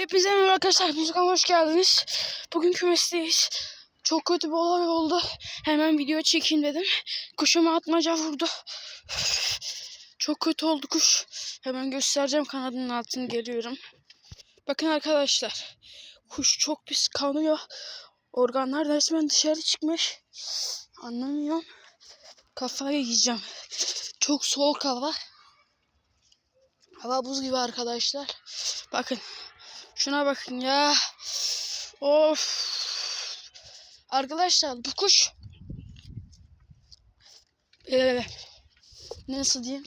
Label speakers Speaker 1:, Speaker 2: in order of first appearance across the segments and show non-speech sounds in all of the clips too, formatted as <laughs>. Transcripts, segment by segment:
Speaker 1: Hepinize merhaba arkadaşlar. Müzikama hoş geldiniz. Bugün kümesteyiz. Çok kötü bir olay oldu. Hemen video çekeyim dedim. Kuşuma atmaca vurdu. Çok kötü oldu kuş. Hemen göstereceğim kanadının altını geliyorum. Bakın arkadaşlar. Kuş çok pis kanıyor. Organlar resmen dışarı çıkmış. Anlamıyorum. Kafayı yiyeceğim. Çok soğuk hava. Hava buz gibi arkadaşlar. Bakın. Şuna bakın ya. Of. Arkadaşlar bu kuş ee, nasıl diyeyim?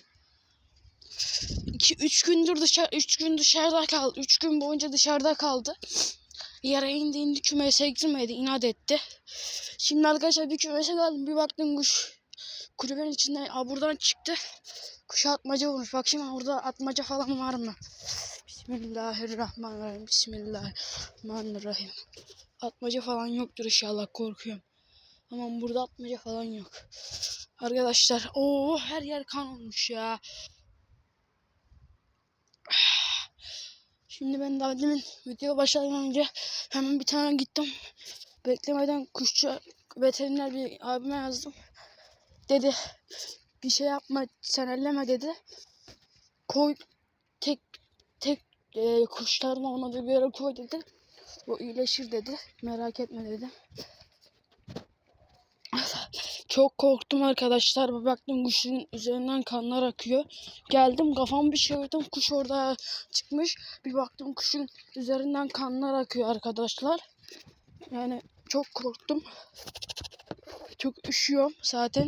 Speaker 1: 2 3 gündür dışarı 3 gün dışarıda kaldı. 3 gün boyunca dışarıda kaldı. Yere indi indi kümese girmedi. inat etti. Şimdi arkadaşlar bir kümese geldim. Bir baktım kuş kulübenin içinden aa, buradan çıktı. Kuşa atmaca vurmuş. Bak şimdi orada atmaca falan var mı? Bismillahirrahmanirrahim. Bismillahirrahmanirrahim. Atmaca falan yoktur inşallah korkuyorum. Ama burada atmaca falan yok. Arkadaşlar o her yer kan olmuş ya. Şimdi ben daha demin video başlamadan önce hemen bir tane gittim. Beklemeden kuşçu veteriner bir abime yazdım. Dedi bir şey yapma sen elleme dedi. Koy tek tek e, kuşlarını ona bir yere koy dedi. O iyileşir dedi. Merak etme dedi. <laughs> Çok korktum arkadaşlar. Bir baktım kuşun üzerinden kanlar akıyor. Geldim kafamı bir çevirdim. Kuş orada çıkmış. Bir baktım kuşun üzerinden kanlar akıyor arkadaşlar. Yani çok korktum. Çok üşüyorum zaten.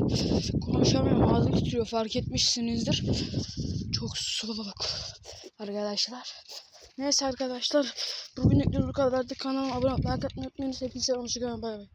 Speaker 1: Konuşamıyorum. Ağzım titriyor. Fark etmişsinizdir. Çok soğuk arkadaşlar. Neyse arkadaşlar. Bugünlük bu kadardı. Kanalıma abone olmayı, unutmayın. Hepinize hoşçakalın. Bay bay.